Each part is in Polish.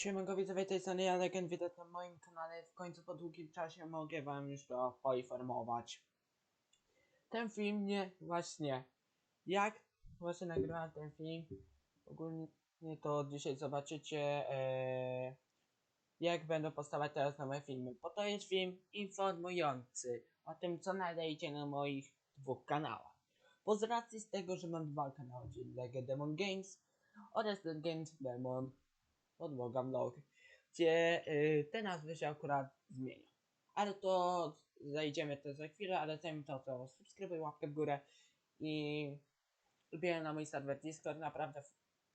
Siemanko widzowie, tej strony ja Legend, witam na moim kanale. W końcu po długim czasie mogę wam już to poinformować. Ten film nie, właśnie, jak właśnie nagrywałem ten film, ogólnie to dzisiaj zobaczycie, e, jak będą powstawać teraz nowe filmy. Bo to jest film informujący o tym, co nadejdzie na moich dwóch kanałach. Bo z racji z tego, że mam dwa kanały, czyli Legend Demon Games oraz Legend Demon podłoga vlog, gdzie y, te nazwy się akurat zmienią. Ale to zajdziemy to za chwilę, ale zanim to, to subskrybuj, łapkę w górę i wbijaj na mój serwer Discord, naprawdę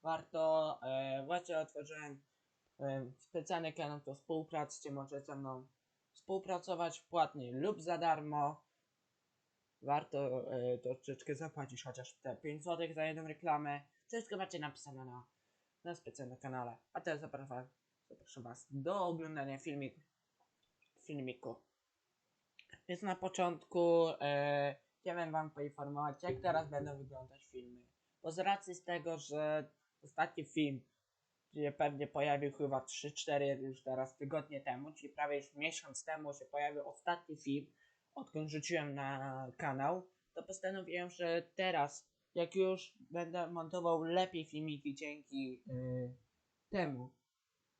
warto. E, właśnie otworzyłem e, specjalny kanał do współpracy, gdzie możecie ze mną współpracować płatnie lub za darmo. Warto e, troszeczkę zapłacić, chociaż te 5 zł za jedną reklamę. Wszystko macie napisane na na specjalnym kanale. A teraz zapraszam, zapraszam Was do oglądania filmiku. filmiku. Więc na początku e, chciałem Wam poinformować, jak teraz będą wyglądać filmy. Bo z racji z tego, że ostatni film gdzie pewnie pojawił chyba 3-4 już teraz tygodnie temu, czyli prawie już miesiąc temu się pojawił ostatni film, odkąd rzuciłem na kanał, to postanowiłem, że teraz jak już będę montował lepiej filmiki dzięki yy, temu.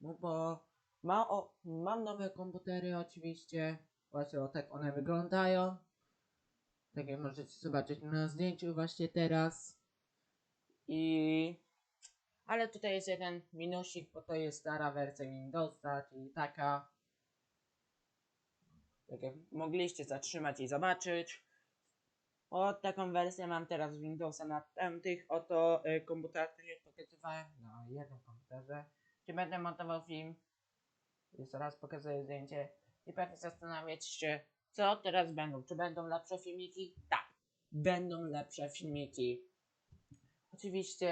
No bo ma o, mam nowe komputery oczywiście. Właśnie o tak one wyglądają. Tak jak możecie zobaczyć na zdjęciu właśnie teraz. I... Ale tutaj jest jeden minusik, bo to jest stara wersja Windowsa, czyli taka. Tak jak mogliście zatrzymać i zobaczyć. O, taką wersję mam teraz Windowsa na tamtych oto y, komputerach, które już pokazywałem na jednym komputerze, gdzie będę montował film. Jeszcze raz pokazuję zdjęcie i pewnie zastanawiać się, co teraz będą. Czy będą lepsze filmiki? Tak, będą lepsze filmiki. Oczywiście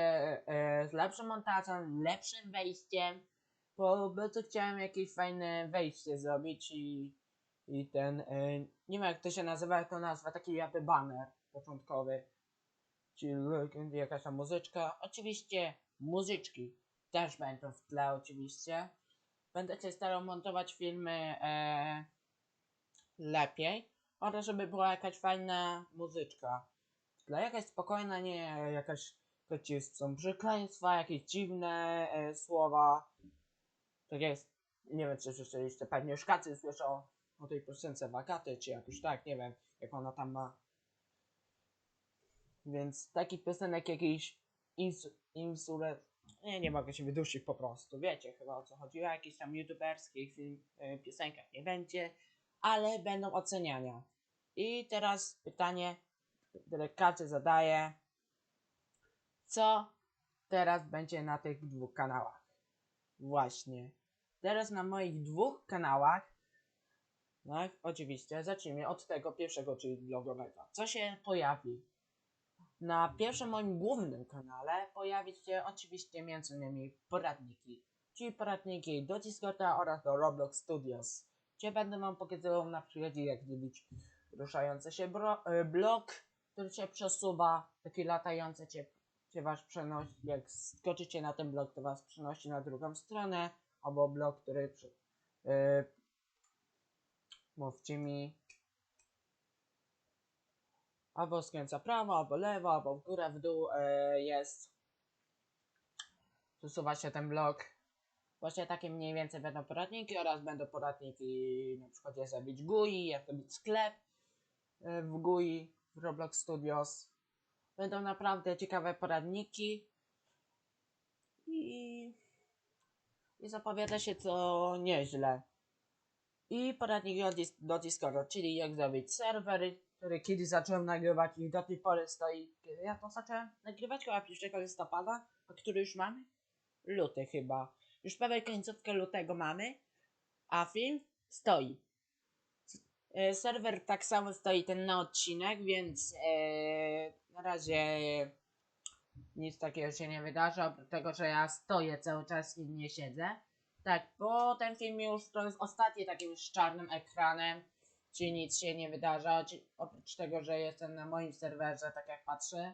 e, z lepszym montażem, lepszym wejściem, bo bardzo chciałem jakieś fajne wejście zrobić i i ten, e, nie wiem jak to się nazywa, jak to nazwa, taki jakby banner początkowy. Czyli jakaś tam muzyczka. Oczywiście muzyczki też będą w tle oczywiście. Będę się starał montować filmy e, lepiej. Oraz żeby była jakaś fajna muzyczka. W tle jakaś spokojna, nie jakaś, gdzie są przekleństwa, jakieś dziwne e, słowa. Tak jest, nie wiem czy słyszeliście, pewnie już kacy słyszą o tej piosence wakaty, czy jakoś tak, nie wiem, jak ona tam ma. Więc taki piosenek jakiś ins insure... Nie, nie mogę się wydusić po prostu, wiecie chyba o co chodzi, o jakichś tam youtuberskich film, y, piosenkach nie będzie, ale będą oceniania. I teraz pytanie, które zadaje, co teraz będzie na tych dwóch kanałach? Właśnie. Teraz na moich dwóch kanałach no, oczywiście, zacznijmy od tego pierwszego, czyli vlogowego. Co się pojawi? Na pierwszym moim głównym kanale pojawi się oczywiście m.in. poradniki, czyli poradniki do Discorda oraz do Roblox Studios, gdzie będę wam pokazywał na przykład jak zrobić ruszający się e, blok, który się przesuwa, taki latający cię, cię was przenosi, jak skoczycie na ten blok, to was przenosi na drugą stronę, albo blok, który yy, Mówcie mi. Albo skręca prawo, albo lewo, albo w górę, w dół e, jest. Przesuwa się ten blok. Właśnie takie mniej więcej będą poradniki oraz będą poradniki na przykład jak zrobić GUI, jak zrobić sklep e, w GUI, w Roblox Studios. Będą naprawdę ciekawe poradniki. I, i zapowiada się to nieźle i poradnik do, dis do Discorda, czyli jak zrobić serwer, który kiedyś zacząłem nagrywać i do tej pory stoi. Kiedy ja to zacząłem nagrywać? Chyba 1 listopada, a który już mamy? Luty chyba. Już prawie końcówkę lutego mamy, a film stoi. E, serwer tak samo stoi ten na odcinek, więc e, na razie nic takiego się nie wydarza, oprócz tego, że ja stoję cały czas i nie siedzę. Tak, bo ten film już to jest ostatni takim z czarnym ekranem, czyli nic się nie wydarza, oprócz tego, że jestem na moim serwerze, tak jak patrzę.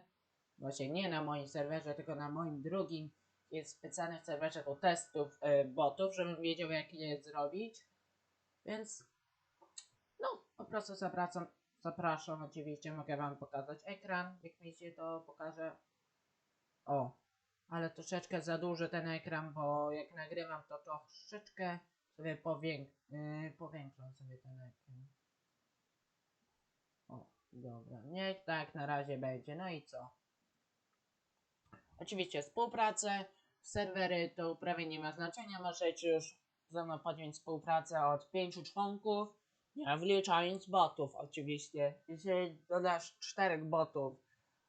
Właśnie nie na moim serwerze, tylko na moim drugim jest specjalny serwerze do testów e, botów, żebym wiedział jak je zrobić. Więc no, po prostu zapraszam, zapraszam oczywiście, mogę wam pokazać ekran, jak mi się to pokaże. O, ale troszeczkę za duży ten ekran, bo jak nagrywam to troszeczkę sobie powięk yy, powiększam sobie ten ekran. O, dobra, niech tak na razie będzie, no i co? Oczywiście współpracę, serwery to prawie nie ma znaczenia, możecie już ze mną podjąć współpracę od pięciu członków, nie wliczając botów oczywiście. Jeżeli dodasz czterech botów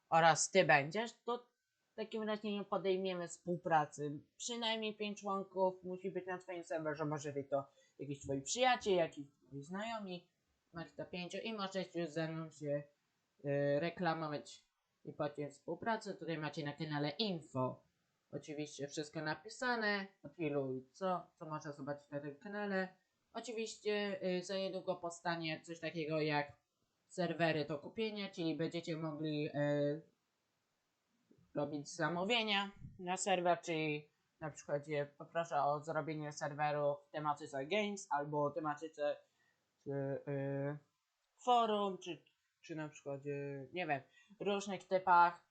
oraz ty będziesz, to w takim razie nie podejmiemy współpracy. Przynajmniej pięć członków musi być na twoim serwerze, może być to jakiś twoi przyjaciel, jakiś znajomi, max to pięciu i możecie już ze mną się y, reklamować i podjąć współpracę. Tutaj macie na kanale info. Oczywiście wszystko napisane, od ilu co, co można zobaczyć na tym kanale. Oczywiście y, za niedługo powstanie coś takiego jak serwery do kupienia, czyli będziecie mogli y, robić zamówienia na serwer, czyli na przykład poproszę o zrobienie serweru w tematyce games albo tematyce y, y, forum, czy, czy na przykład, y, nie wiem, różnych typach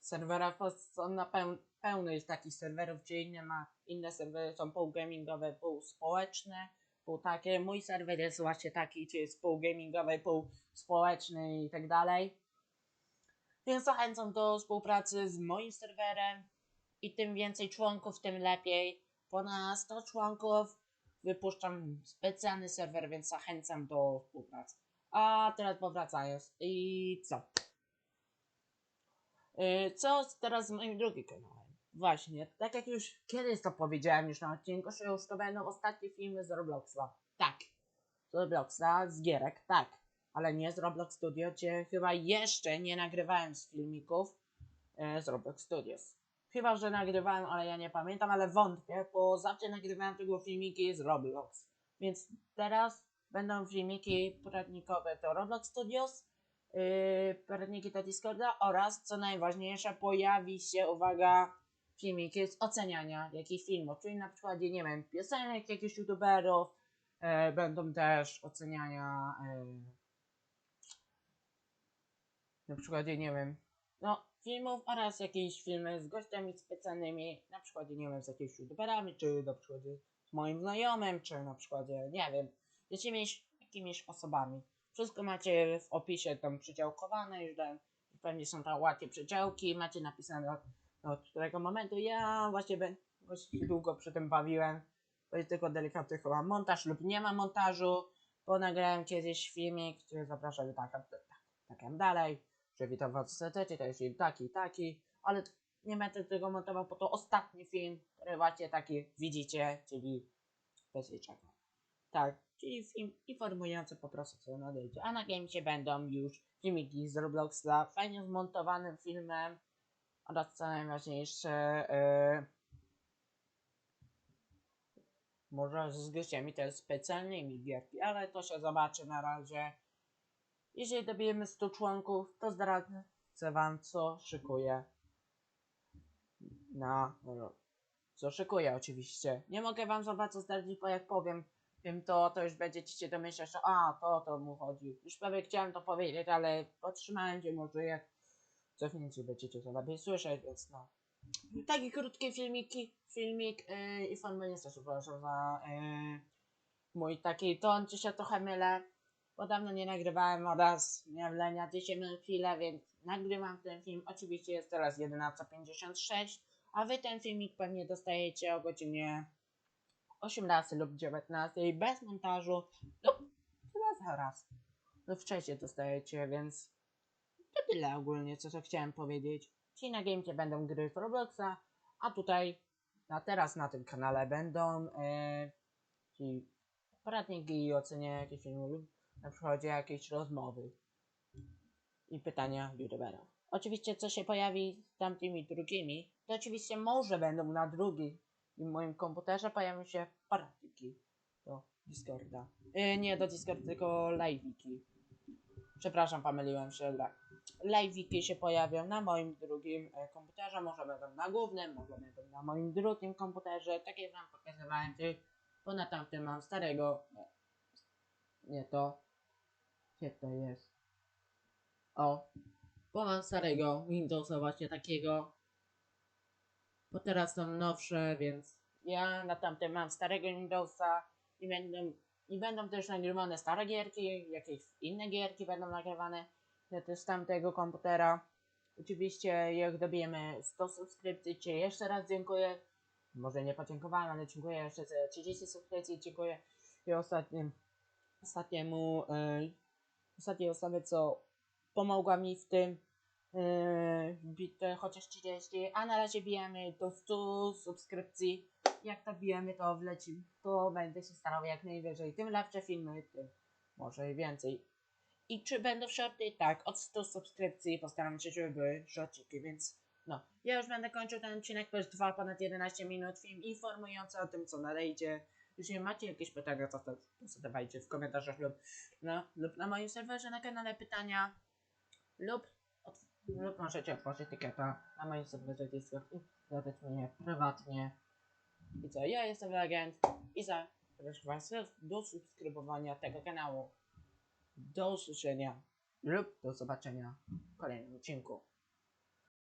serwerów są na peł, pełno jest takich serwerów, gdzie inne ma, inne serwery są pół gamingowe, pół takie. Mój serwer jest właśnie taki, gdzie jest pół gamingowy, pół społeczny i tak dalej. Więc zachęcam do współpracy z moim serwerem i tym więcej członków, tym lepiej. Ponad 100 członków wypuszczam specjalny serwer, więc zachęcam do współpracy. A teraz powracając. I co? Yy, co teraz z moim drugim kanałem? Właśnie, tak jak już kiedyś to powiedziałem już na odcinku, że już to będą ostatnie filmy z Robloxa. Tak. Z Robloxa, z gierek, tak. Ale nie z Roblox Studio, gdzie chyba jeszcze nie nagrywałem z filmików e, z Roblox Studios. Chyba, że nagrywałem, ale ja nie pamiętam, ale wątpię, bo zawsze nagrywałem tego filmiki z Roblox. Więc teraz będą filmiki poradnikowe do Roblox Studios, yy, poradniki do Discorda oraz, co najważniejsze, pojawi się, uwaga, filmiki z oceniania jakichś filmów, czyli na przykładzie, nie wiem, piosenek jakichś youtuberów, e, będą też oceniania e, na przykładzie, nie wiem, no, filmów oraz jakieś filmy z gościami specjalnymi, na przykładzie, nie wiem, z jakimiś youtuberami, czy na przykładzie z moim znajomym, czy na przykładzie, nie wiem, z jakimiś, jakimiś osobami. Wszystko macie w opisie tam przydziałkowane, już pewnie są tam ładnie przydziałki, macie napisane od, od którego momentu. Ja właśnie, ben, właśnie długo przy tym bawiłem. To jest tylko delikatny chyba montaż lub nie ma montażu, bo nagrałem kiedyś filmik, który zapraszam tak, tak, tak, tak dalej, że witam was serdecznie, to jest film taki, taki, ale nie będę tego montował, bo to ostatni film, który właśnie taki widzicie, czyli bez niczego. Tak, czyli film informujący po prostu co nadejdzie. A na Gamesie będą już filmiki z Robloxa, fajnie zmontowanym filmem oraz co najważniejsze, yy, może z gościami też specjalnymi gierki, ale to się zobaczy na razie. Jeżeli dobijemy 100 członków, to zdradzę wam co szykuję na rok. Co szykuję oczywiście. Nie mogę wam za bardzo zdradzić, bo jak powiem wiem to, to już będziecie się domyślać, że a, to to mu chodzi. Już prawie chciałem to powiedzieć, ale podtrzymałem się może jak cofnięcie będziecie to lepiej słyszeć, więc no. Takie krótkie filmiki, filmik yy, informujący, przepraszam za yy, mój taki ton, czy się trochę mylę. Bo dawno nie nagrywałem oraz miałem lenia dzisiaj chwilę, więc nagrywam ten film. Oczywiście jest teraz 11.56, a wy ten filmik pewnie dostajecie o godzinie 18 lub 19 bez montażu. No, chyba zaraz. No wcześniej dostajecie, więc to tyle ogólnie, co to chciałem powiedzieć. Czyli na Gamecie będą gry z Robloxa, a tutaj, a teraz na tym kanale będą czyli poradniki i ocenie jakichś filmów lub na przykład jakieś rozmowy i pytania youtubera. Oczywiście co się pojawi z tamtymi drugimi, to oczywiście może będą na drugim moim komputerze pojawią się poradniki do Discorda. Yy, nie do Discorda, tylko live'iki. Przepraszam, pomyliłem się. li- Live'iki się pojawią na moim drugim e, komputerze, może będą na głównym, może będą na moim drugim komputerze. Tak jak wam pokazywałem, bo na tamtym mam starego. e, Nie to. Gdzie to jest? O. Bo mam starego Windowsa właśnie takiego. Bo teraz są nowsze, więc ja na tamtym mam starego Windowsa i będą, i będą też nagrywane stare gierki, jakieś inne gierki będą nagrywane też z tamtego komputera. Oczywiście jak dobijemy 100 subskrypcji, ci jeszcze raz dziękuję. Może nie podziękowałem, ale dziękuję jeszcze za 30 subskrypcji, dziękuję i ostatnim, ostatniemu, e, ostatniej osobie, co pomogła mi w tym yy, chociaż 30, a na razie bijemy do 100 subskrypcji. Jak to bijemy, to wleci, to będę się starał jak najwyżej. Tym lepsze filmy, tym może i więcej. I czy będą shorty? Tak, od 100 subskrypcji postaram się, żeby były shortiki, więc no. Ja już będę kończył ten odcinek, to jest trwa ponad 11 minut, film informujący o tym, co nadejdzie. Jeśli macie jakieś pytania, to, to, to zadawajcie w komentarzach lub, no, lub na moim serwerze na kanale pytania lub, od, lub możecie otworzyć etykieta na moim serwerze Discord i zadać mnie prywatnie. I co, ja jestem Legend i zapraszam Was do subskrybowania tego kanału. Do usłyszenia lub do zobaczenia w kolejnym odcinku.